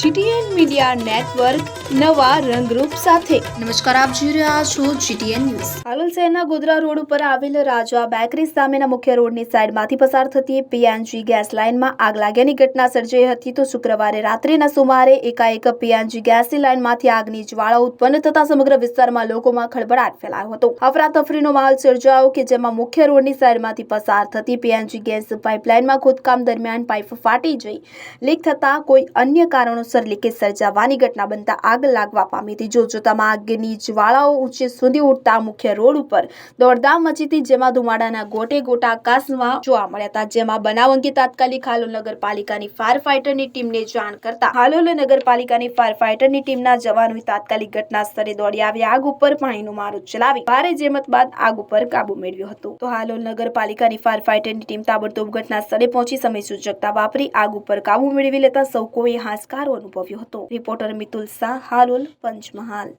GTN media network નવા રંગરૂપ સાથે. નમસ્કાર આપ જોઈ રહ્યા છો જીટીએન ન્યૂઝ. હાલોલ શહેરના ગોધરા રોડ ઉપર આવેલ રાજવા બેકરી સામેના મુખ્ય રોડની સાઈડમાંથી પસાર થતી પીએનજી ગેસ લાઇનમાં આગ લાગ્યાની ઘટના સર્જાઈ હતી તો શુક્રવારે રાત્રિના સુમારે એકાએક પીએનજી ગેસની લાઇનમાંથી આગની જ્વાળા ઉત્પન્ન થતા સમગ્ર વિસ્તારમાં લોકોમાં ખળભળાટ ફેલાયો હતો. અફરાતફરીનો માહોલ સર્જાયો કે જેમાં મુખ્ય રોડની સાઈડમાંથી પસાર થતી પીએનજી ગેસ પાઇપલાઇનમાં ખોદકામ દરમિયાન પાઇપ ફાટી જઈ. લીક થતા કોઈ અન્ય કારણોસર લીકેજ સર્જાવાની ઘટના બનતા આગ લાગવા પામી હતી. જોતજોતામાં આગની જ્વાળાઓ ઊંચે સુધી ઉઠતા મુખ્ય રોડ ઉપર દોડધામ મચી હતી, જેમાં ધુમાડાના ગોટે ગોટા આકાશમાં જોવા મળ્યા હતા. જેમાં બનાવ અંગે તાત્કાલિક હાલોલ નગરપાલિકાની ફાયર ફાઈટરની ટીમને જાણ કરતા હાલોલ નગરપાલિકાની ફાયર ફાઈટરની ટીમના જવાનો તાત્કાલિક ઘટના સ્થળે દોડી આવી આગ ઉપર પાણીનું મારું ચલાવી ભારે જેમત બાદ આગ ઉપર કાબુ મેળવ્યો હતો. તો હાલોલ નગરપાલિકાની ફાયર ફાઈટરની ટીમ તાબડતોબ ઘટના સ્થળે પહોંચી સમય સૂચકતા વાપરી આગ ઉપર કાબુ મેળવી લેતા સૌ કોઈએ હાશકારો અનુભવ્યો હતો. રિપોર્ટર મિતુલ શાહ હાલોલ પંચમહાલ.